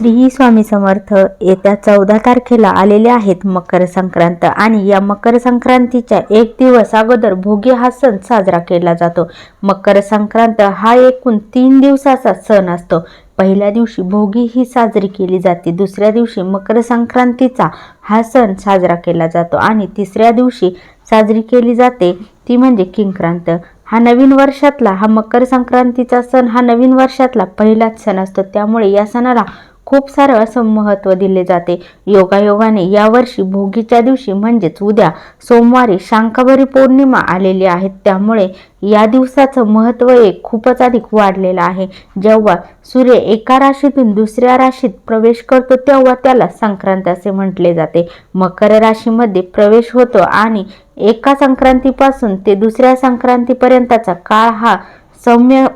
श्री स्वामी समर्थ येत्या चौदा तारखेला आलेले आहेत मकर संक्रांत आणि या मकर संक्रांतीच्या एक दिवस अगोदर भोगी हा सण साजरा केला जातो. मकर संक्रांत हा एकूण तीन दिवसाचा सण असतो. पहिल्या दिवशी भोगी ही साजरी केली जाते. दुसऱ्या दिवशी मकर संक्रांतीचा हा सण साजरा केला जातो आणि तिसऱ्या दिवशी साजरी केली जाते ती म्हणजे किंक्रांत. हा नवीन वर्षातला हा मकर संक्रांतीचा सण हा नवीन वर्षातला पहिलाच सण असतो. त्यामुळे या सणाला खूप सारं असं महत्त्व दिले जाते. योगायोगाने यावर्षी भोगीच्या दिवशी म्हणजेच उद्या सोमवारी शांकाभरी पौर्णिमा आलेली आहे. त्यामुळे या दिवसाचं महत्त्व एक खूपच अधिक वाढलेलं आहे. जेव्हा सूर्य एका राशीतून दुसऱ्या राशीत प्रवेश करतो तेव्हा त्याला संक्रांत असे म्हटले जाते. मकर राशीमध्ये प्रवेश होतो आणि एका संक्रांतीपासून ते दुसऱ्या संक्रांतीपर्यंतचा काळ हा सौम्य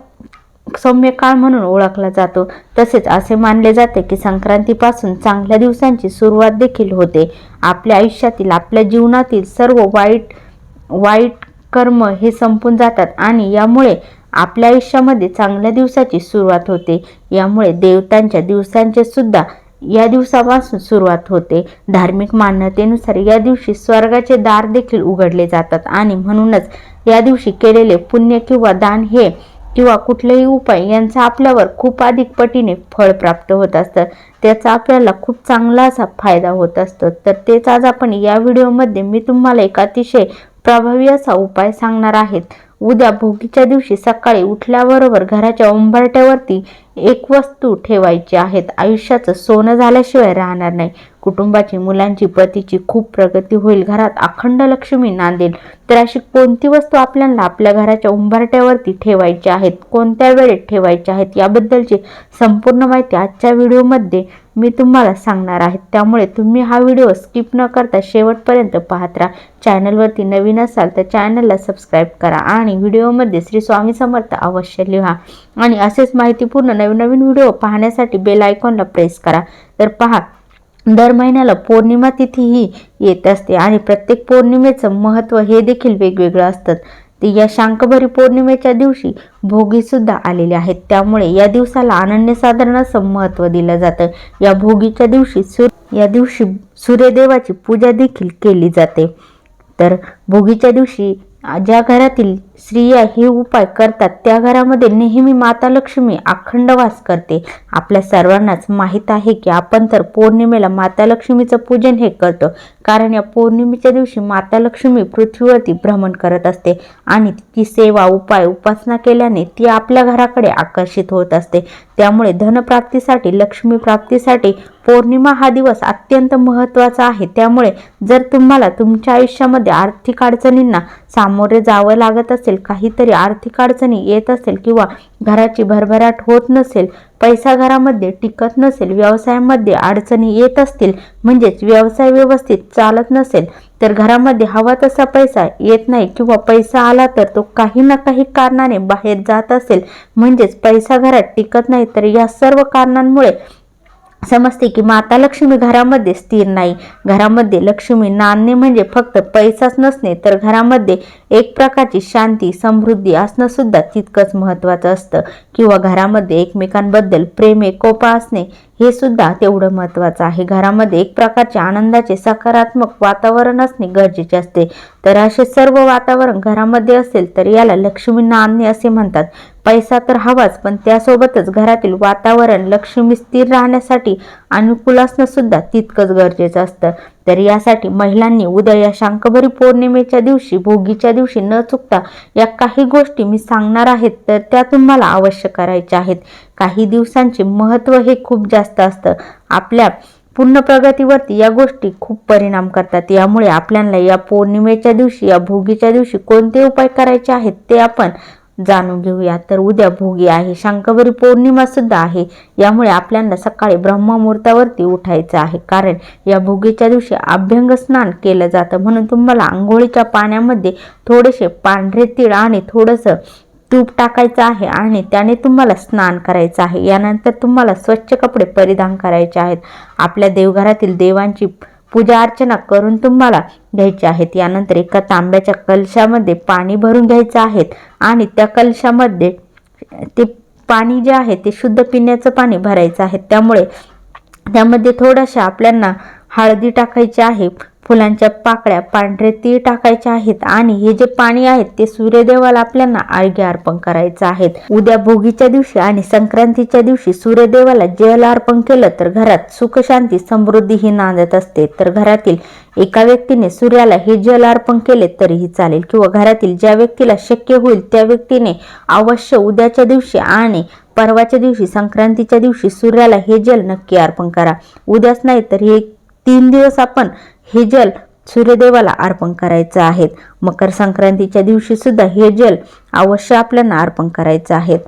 सौम्य काळ म्हणून ओळखला जातो. तसेच असे मानले जाते की संक्रांतीपासून चांगल्या दिवसांची सुरुवात देखील होते. आपल्या आयुष्यातील आपल्या जीवनातील सर्व वाईट वाईट कर्म हे संपून जातात आणि यामुळे आपल्या आयुष्यामध्ये चांगल्या दिवसाची सुरुवात होते. यामुळे देवतांच्या दिवसांचे सुद्धा या दिवसापासून सुरुवात होते. धार्मिक मान्यतेनुसार या दिवशी स्वर्गाचे दार देखील उघडले जातात आणि म्हणूनच या दिवशी केलेले पुण्य किंवा दान हे किंवा कुठलेही उपाय यांचा आपल्यावर खूप अधिक पटीने फळ प्राप्त होत असतं त्याचा आपल्याला खूप चांगला असा फायदा होत असतो. तर तेच आज आपण या व्हिडिओमध्ये मी तुम्हाला एक अतिशय प्रभावी असा उपाय सांगणार आहेत उद्या भोगीच्या दिवशी सकाळी उठल्याबरोबर घराच्या उंबरट्यावरती एक वस्तू ठेवायची आहेत. आयुष्याचं सोनं झाल्याशिवाय राहणार नाही. कुटुंबाची मुलांची पतीची खूप प्रगती होईल. घरात अखंड लक्ष्मी नांदेल तर अशी कोणती वस्तू आपल्याला आपल्या घराच्या उंबरट्यावरती ठेवायची आहेत? कोणत्या वेळेत ठेवायची आहेत? याबद्दलची संपूर्ण माहिती आजच्या व्हिडिओमध्ये मी तुम्हाला सांगणार आहे. त्यामुळे तुम्ही हा व्हिडिओ स्किप न करता शेवटपर्यंत पाहत राहा. चॅनलवरती नवीन असाल तर चॅनलला सबस्क्राईब करा आणि व्हिडिओमध्ये श्री स्वामी समर्थ अवश्य लिहा. आणि असेच माहितीपूर्ण नवीन नवीन व्हिडिओ पाहण्यासाठी बेल आयकॉनला प्रेस करा. तर पहा दर महिन्याला पौर्णिमा तिथी ही येत असते आणि प्रत्येक पौर्णिमेचं महत्त्व हे देखील वेगवेगळं असतं. ते या शांकभरी पौर्णिमेच्या दिवशी भोगीसुद्धा आलेले आहेत. त्यामुळे या दिवसाला अनन्यसाधारण असं महत्त्व दिलं जातं. या भोगीच्या दिवशी सूर्य या दिवशी सूर्यदेवाची पूजा देखील केली जाते. तर भोगीच्या दिवशी ज्या घरातील स्त्रिया हे उपाय करतात. त्या घरामध्ये नेहमी माता लक्ष्मी अखंड वास करते. आपल्या सर्वांनाच माहीत आहे की आपण तर पौर्णिमेला माता लक्ष्मीचं पूजन हे करतो. कारण या पौर्णिमेच्या दिवशी माता लक्ष्मी पृथ्वीवरती भ्रमण करत असते आणि ती सेवा उपाय उपासना केल्याने ती आपल्या घराकडे आकर्षित होत असते. त्यामुळे धनप्राप्तीसाठी लक्ष्मी प्राप्तीसाठी पौर्णिमा हा दिवस अत्यंत महत्त्वाचा आहे. त्यामुळे जर तुम्हाला तुमच्या आयुष्यामध्ये आर्थिक अडचणींना सामोरे जावं लागत असेल काहीतरी आर्थिक अडचणी येत असेल किंवा घराची भरभराट होत नसेल पैसा घरामध्ये टिकत नसेल व्यवसायामध्ये अडचणी येत असतील म्हणजेच व्यवसाय व्यवस्थित चालत नसेल तर घरामध्ये हवा तसा पैसा येत नाही किंवा पैसा आला तर तो काही ना काही कारणाने बाहेर जात असेल म्हणजेच पैसा घरात टिकत नाही तर या सर्व कारणांमुळे समजते की माता लक्ष्मी घरामध्ये स्थिर नाही. घरामध्ये लक्ष्मी नाणणे म्हणजे फक्त पैसाच नसणे तर घरामध्ये एक प्रकारची शांती समृद्धी असणं सुद्धा तितकंच महत्त्वाचं असतं. किंवा घरामध्ये एकमेकांबद्दल प्रेम एकोपा असणे हे सुद्धा तेवढं महत्त्वाचं आहे. घरामध्ये एक प्रकारचे आनंदाचे सकारात्मक वातावरण असणे गरजेचे असते. तर असे सर्व वातावरण घरामध्ये असेल तर याला लक्ष्मी नांदणे असे म्हणतात. पैसा तर हवाच पण त्यासोबतच घरातील वातावरण लक्ष्मी स्थिर राहण्यासाठी अनुकूल असणं सुद्धा तितकंच गरजेचं असतं. तर यासाठी महिलांनी उद्या या शांकभरी पौर्णिमेच्या दिवशी भोगीच्या दिवशी न चुकता या काही गोष्टी मी सांगणार आहेत तर त्या तुम्हाला अवश्य करायच्या आहेत. काही दिवसांचे महत्त्व हे खूप जास्त असतं. आपल्या पूर्ण प्रगतीवरती या गोष्टी खूप परिणाम करतात. यामुळे आपल्याला या पौर्णिमेच्या दिवशी या भोगीच्या दिवशी कोणते उपाय करायचे आहेत ते आपण जाणून घेऊया. तर उद्या भोगी आहे. शांकवरी पौर्णिमा सुद्धा आहे. यामुळे आपल्याला सकाळी ब्रह्ममुहूर्तावरती उठायचं आहे. कारण या भोगीच्या दिवशी अभ्यंग स्नान केलं जातं. म्हणून तुम्हाला आंघोळीच्या पाण्यामध्ये थोडेसे पांढरे तीळ आणि थोडंसं तूप टाकायचं आहे आणि त्याने तुम्हाला स्नान करायचं आहे. यानंतर तुम्हाला स्वच्छ कपडे परिधान करायचे आहेत. आपल्या देवघरातील देवांची पूजा अर्चना करून तुम्हाला घ्यायचे आहेत. यानंतर एका तांब्याच्या कलशामध्ये पाणी भरून घ्यायचं आहे आणि त्या कलशामध्ये ते पाणी जे आहे ते शुद्ध पिण्याचं पाणी भरायचं आहे. त्यामुळे त्यामध्ये थोडंशा आपल्यांना हळदी टाकायची आहे. फुलांच्या पाकळ्या पांढरे तीळ टाकायचे आहेत आणि हे जे पाणी आहेत ते सूर्यदेवाला आपल्याला अर्घ्य अर्पण करायचं आहे. उद्या भोगीच्या दिवशी आणि संक्रांतीच्या दिवशी सूर्यदेवाला जल अर्पण केलं तर घरात सुखशांती समृद्धी ही नांदत असते. तर घरातील एका व्यक्तीने सूर्याला हे जल अर्पण केले तरीही चालेल किंवा घरातील ज्या व्यक्तीला शक्य होईल त्या व्यक्तीने अवश्य उद्याच्या दिवशी आणि परवाच्या दिवशी संक्रांतीच्या दिवशी सूर्याला हे जल नक्की अर्पण करा. उद्याच नाही तर हे तीन दिवस आपण हे जल सूर्यदेवाला अर्पण करायचं आहे. मकर संक्रांतीच्या दिवशी सुद्धा हे जल अवश्य आपल्याला अर्पण करायचं आहे.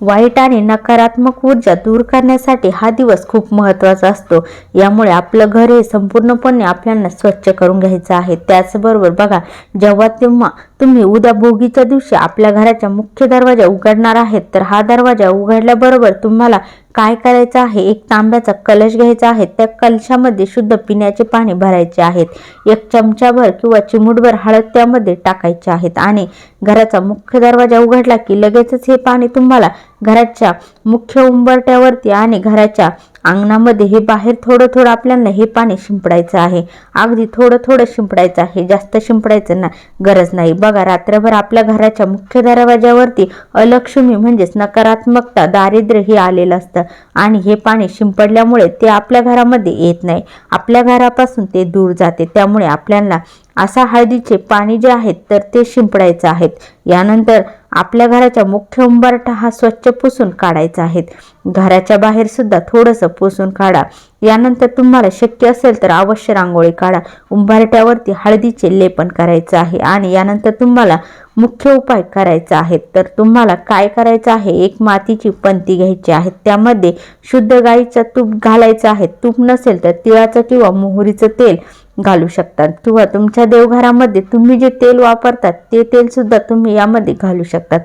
वाईट आणि नकारात्मक ऊर्जा दूर करण्यासाठी हा दिवस खूप महत्त्वाचा असतो. यामुळे आपलं घर हे संपूर्णपणे आपल्याला स्वच्छ करून घ्यायचं आहे. त्याचबरोबर बघा जेव्हा तेव्हा तुम्ही उद्या भोगीच्या दिवशी आपल्या घराच्या मुख्य दरवाजा उघडणार आहेत. तर हा दरवाजा उघडल्याबरोबर तुम्हाला काय करायचं आहे? एक तांब्याचा कलश घ्यायचा आहे. त्या कलशामध्ये शुद्ध पिण्याचे पाणी भरायचे आहेत. एक चमचाभर किंवा चिमूटभर हळद त्यामध्ये टाकायचे आहेत. आणि घराचा मुख्य दरवाजा उघडला की लगेचच हे पाणी तुम्हाला घराच्या मुख्य उंबरट्यावरती आणि घराच्या अंगणामध्ये हे बाहेर थोडं थोडं आपल्याला हे पाणी शिंपडायचं आहे. अगदी थोडं थोडं शिंपडायचं आहे. जास्त शिंपडायचं ना गरज नाही. बघा रात्रभर आपल्या घराच्या मुख्य दरवाजावरती अलक्ष्मी म्हणजेच नकारात्मकता दारिद्र्य हे आलेलं असतं. आणि हे पाणी शिंपडल्यामुळे ते आपल्या घरामध्ये येत नाही. आपल्या घरापासून ते दूर जाते. त्यामुळे आपल्याला असा हळदीचे पाणी जे आहेत तर ते शिंपडायचं आहेत. यानंतर आपल्या घराच्या मुख्य उंबरठा हा स्वच्छ पुसून काढायचा आहे. घराच्या बाहेर सुद्धा थोडंसं पुसून काढा. यानंतर तुम्हाला शक्य असेल तर अवश्य रांगोळी काढा. उंबरट्यावरती हळदीचे लेपन करायचं आहे आणि यानंतर तुम्हाला मुख्य उपाय करायचा आहे. तर तुम्हाला काय करायचं आहे? एक मातीची पंती घ्यायची आहे. त्यामध्ये शुद्ध गाईचं तूप घालायचं आहे. तूप नसेल तर तिळाचं किंवा मोहरीचं तेल घालू शकतात. किंवा तुमच्या देवघरामध्ये तुम्ही जे तेल वापरतात ते तेल सुद्धा तुम्ही यामध्ये घालू शकतात.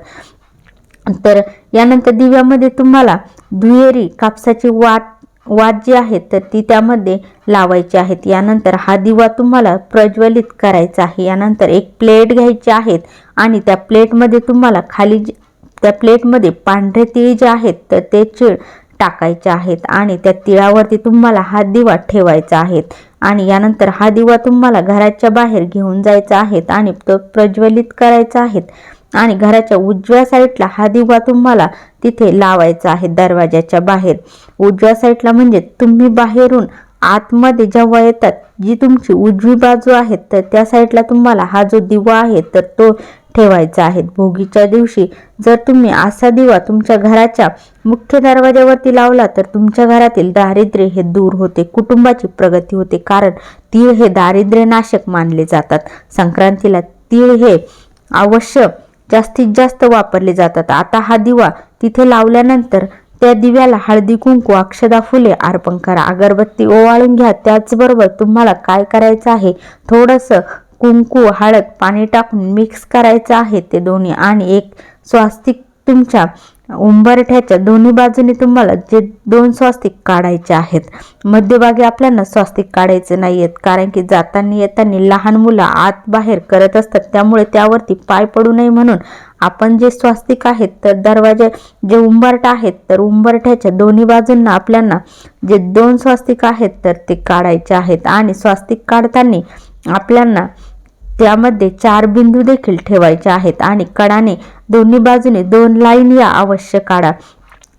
तर यानंतर दिव्यामध्ये तुम्हाला दुहेरी कापसाची वाट वात जी आहे तर ती त्यामध्ये लावायची आहेत यानंतर हा दिवा तुम्हाला प्रज्वलित करायचा आहे. यानंतर एक प्लेट घ्यायची आहेत आणि त्या प्लेटमध्ये तुम्हाला खाली त्या प्लेटमध्ये पांढरे तिळ जे आहेत तर ते चिळ टाकायचे आहेत आणि त्या तिळावरती तुम्हाला हा दिवा ठेवायचा आहे. आणि यानंतर हा दिवा तुम्हाला घराच्या बाहेर घेऊन जायचा आहे आणि तो प्रज्वलित करायचा आहे. आणि घराच्या उजव्या साईडला हा दिवा तुम्हाला तिथे लावायचा आहे दरवाजाच्या बाहेर. उजव्या साईडला म्हणजे तुम्ही बाहेरून आतमध्ये जेव्हा येतात जी तुमची उजवी बाजू आहे तर त्या साईडला तुम्हाला हा जो दिवा आहे तर तो ठेवायचा आहे भोगीच्या दिवशी जर तुम्ही असा दिवा तुमच्या घराच्या मुख्य दरवाज्यावरती लावला तर तुमच्या घरातील दारिद्र्य हे दूर होते कुटुंबाची प्रगती होते कारण तीळ हे दारिद्र्य नाशक मानले जातात. संक्रांतीला तीळ हे अवश्य जास्तीत जास्त वापरले जातात. आता हा दिवा तिथे लावल्यानंतर त्या दिव्याला हळदी कुंकू अक्षदा फुले अर्पण करा. अगरबत्ती ओवाळून घ्या. त्याचबरोबर तुम्हाला काय करायचं आहे? थोडंसं कुंकू हळद पाणी टाकून मिक्स करायचं आहे ते दोन्ही. आणि एक स्वास्तिक तुमच्या उंबरठ्याच्या दोन्ही बाजूने तुम्हाला जे दोन स्वास्तिक काढायचे आहेत. मध्यभागी आपल्याला स्वास्तिक काढायचे नाही आहेत कारण की जाताना येताना लहान मुलं आत बाहेर करत असतात. त्यामुळे त्यावरती पाय पडू नये म्हणून आपण जे स्वास्तिक आहेत तर दरवाजे जे उंबरट आहेत तर उंबरठ्याच्या दोन्ही बाजूंना आपल्याला जे दोन स्वास्तिक आहेत तर ते काढायचे आहेत. आणि स्वास्तिक काढताना आपल्याला त्यामध्ये चार बिंदू देखील ठेवायचे आहेत आणि कडाने दोन्ही बाजूने दोन लाईन या अवश्य काढा.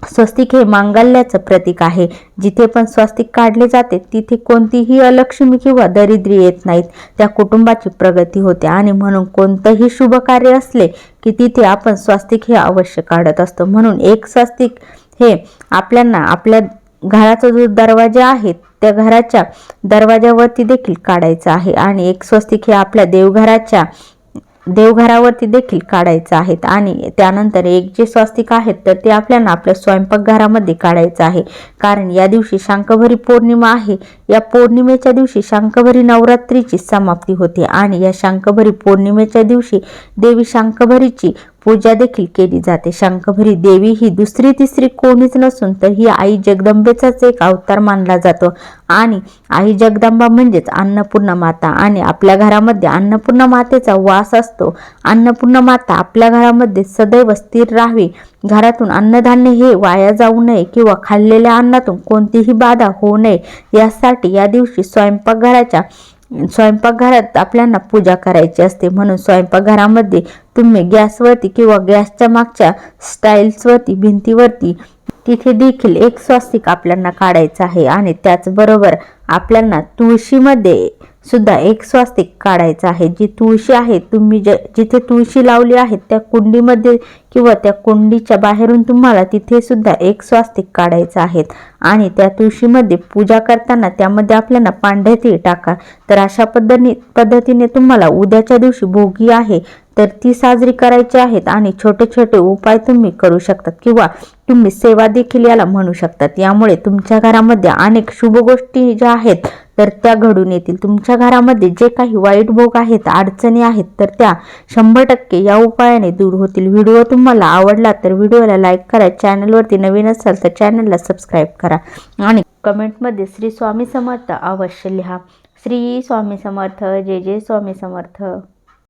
स्वस्तिक हे मांगल्याचं प्रतीक आहे. जिथे पण स्वस्तिक काढले जाते तिथे कोणतीही अलक्ष्मी किंवा दरिद्री येत नाहीत. त्या कुटुंबाची प्रगती होते आणि म्हणून कोणतंही शुभ कार्य असले की तिथे आपण स्वस्तिक हे अवश्य काढत असतो. म्हणून एक स्वस्तिक हे आपल्यांना आपल्या घराचा जो दरवाजा आहे त्या घराच्या दरवाजावरती देखील काढायचं आहे. आणि एक स्वस्तिक हे आपल्या देवघराच्या देवघरावरती देखील काढायचं आहेत आणि त्यानंतर एक जे स्वस्तिक आहेत तर ते आपल्याला आपल्या स्वयंपाकघरामध्ये काढायचं आहे. कारण या दिवशी शांकभरी पौर्णिमा आहे. या पौर्णिमेच्या दिवशी शांकभरी नवरात्रीची समाप्ती होते. आणि या शांकभरी पौर्णिमेच्या दिवशी देवी शांकभरीची पूजा देखील केली जाते. शंखभरी देवी ही दुसरी तिसरी कोणीच नसून तर ही आई जगदंबेचाच एक अवतार मानला जातो. आणि आई जगदंबा म्हणजेच अन्नपूर्णा माता. आणि आपल्या घरामध्ये अन्नपूर्णा मातेचा वास असतो. अन्नपूर्णा माता आपल्या घरामध्ये सदैव स्थिर राहावी. घरातून अन्नधान्य हे वाया जाऊ नये किंवा खाल्लेल्या अन्नातून कोणतीही बाधा होऊ नये. यासाठी या दिवशी स्वयंपाकघराच्या स्वयंपाकघरात आपल्याला पूजा करायची असते. म्हणून स्वयंपाकघरामध्ये तुम्ही गॅसवरती किंवा गॅसच्या मागच्या स्टाईल्सवरती भिंतीवरती तिथे देखील एक स्वास्तिक आपल्याला काढायचं आहे. आणि त्याचबरोबर आपल्याला तुळशीमध्ये सुद्धा एक स्वास्तिक काढायचं आहे. जी तुळशी आहे तुम्ही ज जिथे तुळशी लावली आहे त्या कुंडीमध्ये किंवा त्या कुंडीच्या बाहेरून तुम्हाला तिथे सुद्धा एक स्वास्तिक काढायचं आहे. आणि त्या तुळशीमध्ये पूजा करताना त्यामध्ये आपल्याला पांढरे तीळ टाका. तर अशा पद्धती पद्धतीने तुम्हाला उद्याच्या दिवशी भोगी आहे तर ती साजरी करायची आहेत आणि छोटे छोटे उपाय तुम्ही करू शकतात किंवा तुम्ही सेवा देखील याला म्हणू शकतात. यामुळे तुमच्या घरामध्ये अनेक शुभ गोष्टी ज्या आहेत तर त्या घडून येतील. तुमच्या घरामध्ये जे काही वाईट भोग आहेत अडचणी आहेत तर त्या शंभर टक्के या उपायाने दूर होतील. व्हिडिओ तुम्हाला आवडला तर व्हिडिओला लाईक करा चॅनलवरती नवीन असाल तर चॅनलला सबस्क्राईब करा आणि कमेंटमध्ये श्री स्वामी समर्थ अवश्य लिहा. श्री स्वामी समर्थ जय जय स्वामी समर्थ.